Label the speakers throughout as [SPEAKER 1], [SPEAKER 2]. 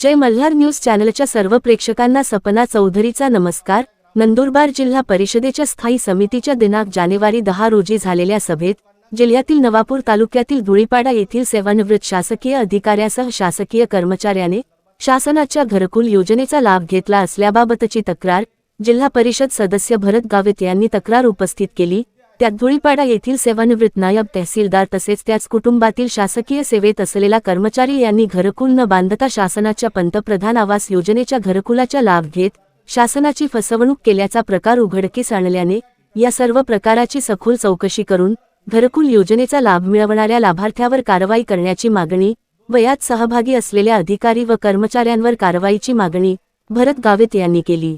[SPEAKER 1] जय Malhar news चॅनलच्या सर्व प्रेक्षकांना सपना चौधरीचा नमस्कार. नंदुरबार जिल्हा परिषदेच्या स्थायी समितीच्या दिनांक जानेवारी दहा रोजी झालेल्या सभेत जिल्ह्यातील नवापूर तालुक्यातील धुळीपाडा येथील सेवानिवृत्त शासकीय अधिकाऱ्यासह शासकीय कर्मचाऱ्याने शासनाच्या घरकुल योजनेचा लाभ घेतला असल्याबाबतची तक्रार जिल्हा परिषद सदस्य भरत गावित यांनी तक्रार उपस्थित केली. त्यात धुळीपाडा येथील सेवानिवृत्त नायब तहसीलदार तसेच त्याच कुटुंबातील शासकीय सेवेत असलेला कर्मचारी यांनी घरकुल न बांधता शासनाच्या पंतप्रधान आवास योजनेच्या घरकुलाचा लाभ घेत शासनाची फसवणूक केल्याचा प्रकार उघडकीस आणल्याने या सर्व प्रकाराची सखोल चौकशी करून घरकुल योजनेचा लाभ मिळवणाऱ्या लाभार्थ्यावर कारवाई करण्याची मागणी व यात सहभागी असलेल्या अधिकारी व कर्मचाऱ्यांवर कारवाईची मागणी भरत गावित यांनी केली.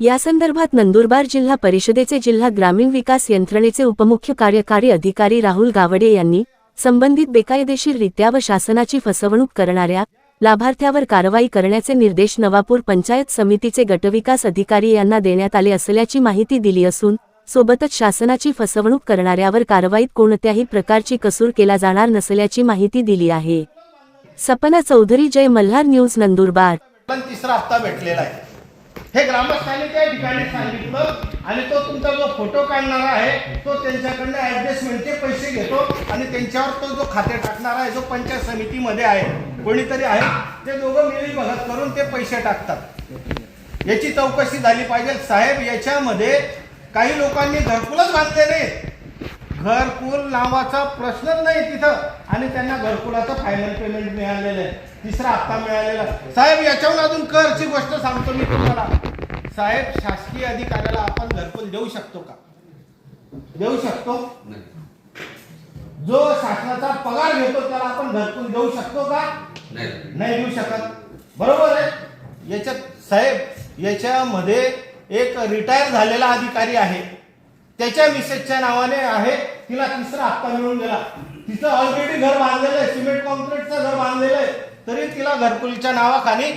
[SPEAKER 1] यासंदर्भात नंदुरबार जिल्हा परिषदेचे जिल्हा ग्रामीण विकास यंत्रणेचे उपमुख्य कार्यकारी अधिकारी राहुल गावडे यांनी संबंधित बेकायदेशीररित्या व शासनाची फसवणूक करणाऱ्या लाभार्थ्यावर कारवाई करण्याचे निर्देश नवापूर पंचायत समितीचे गटविकास अधिकारी यांना देण्यात आले असल्याची माहिती दिली असून सोबतच शासनाची फसवणूक करणाऱ्यावर कारवाईत कोणत्याही प्रकारची कसूर केला जाणार नसल्याची माहिती दिली आहे. सपना चौधरी जय मल्हार न्यूज नंदुरबार.
[SPEAKER 2] तिसरा हप्ता भेटलेला आहे. हे ग्रामस्थांनी त्या ठिकाणी सांगितलं आणि तो तुमचा जो फोटो काढणारा आहे तो त्यांच्याकडनं ऍडजस्टमेंटचे पैसे घेतो आणि त्यांच्यावर तो जो खाते टाकणारा आहे जो पंचायत समितीमध्ये आहे कोणीतरी आहे ते दोघं मिळी बघत करून ते पैसे टाकतात. याची चौकशी झाली पाहिजे. साहेब याच्यामध्ये काही लोकांनी घरकुलच बांधले नाही घरकुल नावाचा प्रश्नच नाही तिथं. आणि त्यांना घरकुलाचं फायनल पेमेंट मिळालेलं आहे. तिसरा हप्ता मिळालेला. साहेब याच्याहून अजून करची गोष्ट सांगतो मी तुम्हाला. साहेब शासकीय अधिकाऱ्याला आपण घरकुल देऊ शकतो का? देऊ शकतो? जो शासनाचा पगार घेतो त्याला आपण घरकुल देऊ शकतो का?
[SPEAKER 3] नाही.
[SPEAKER 2] नाही देऊ शकत. बरोबर आहे. याच्यात साहेब याच्यामध्ये एक रिटायर झालेला अधिकारी आहे. त्याच्या मिसेसच्या नावाने आहे. तिला तिसरा हप्ता मिळून गेला. तिचं ऑलरेडी घर बांधलेलं आहे. सिमेंट कॉन्क्रीटचं घर बांधलेलं आहे. तरी तिला घरकुलीच्या नावाखाली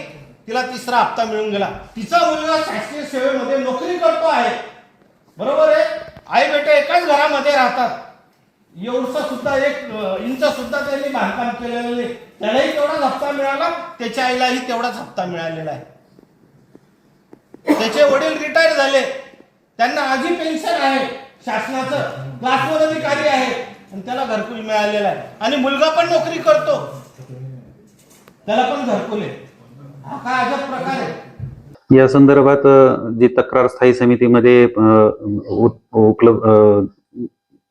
[SPEAKER 2] तिला तिसरा हप्ता मिळून गेला. तिचा मुलगा शासकीय सेवेमध्ये नोकरी करतो आहे. बरोबर आहे? आई बेटे एकाच घरामध्ये राहतात. एवढसा सुद्धा एक इंच सुद्धा त्यांनी बांधकाम केलेलं नाही. त्यालाही तेवढाच हप्ता मिळाला. त्याच्या आईलाही तेवढाच हप्ता मिळालेला आहे. त्याचे वडील रिटायर झाले. त्यांना आजी पेन्शन आहे. शासनाचं क्लासवर अधिकारी आहे आणि त्याला घरकुल मिळालेला आहे. आणि मुलगा पण नोकरी करतो. त्याला पण घरकुल आहे. हा काय अजब प्रकार आहे.
[SPEAKER 4] या संदर्भात जी तक्रार स्थायी समितीमध्ये उपलब्ध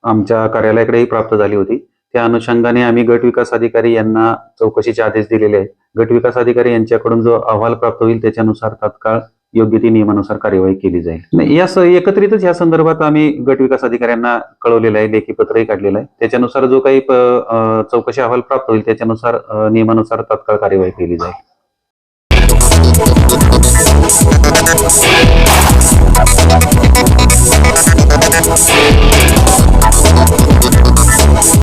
[SPEAKER 4] आमच्या कार्यालयाकडेही प्राप्त झाली होती. त्या अनुषंगाने आम्ही गट विकास अधिकारी यांना चौकशीचे आदेश दिलेले आहेत. गट विकास अधिकारी यांच्याकडून जो अहवाल प्राप्त होईल त्याच्यानुसार तात्काळ योग्य ती नियमानुसार कार्यवाही केली जाईल. या एकत्रितच या संदर्भात आम्ही गट विकास अधिकाऱ्यांना कळवलेलं आहे लेखी पत्रही काढलेलं आहे. त्याच्यानुसार जो काही चौकशी अहवाल प्राप्त होईल त्याच्यानुसार नियमानुसार तात्काळ कार्यवाही केली जाईल.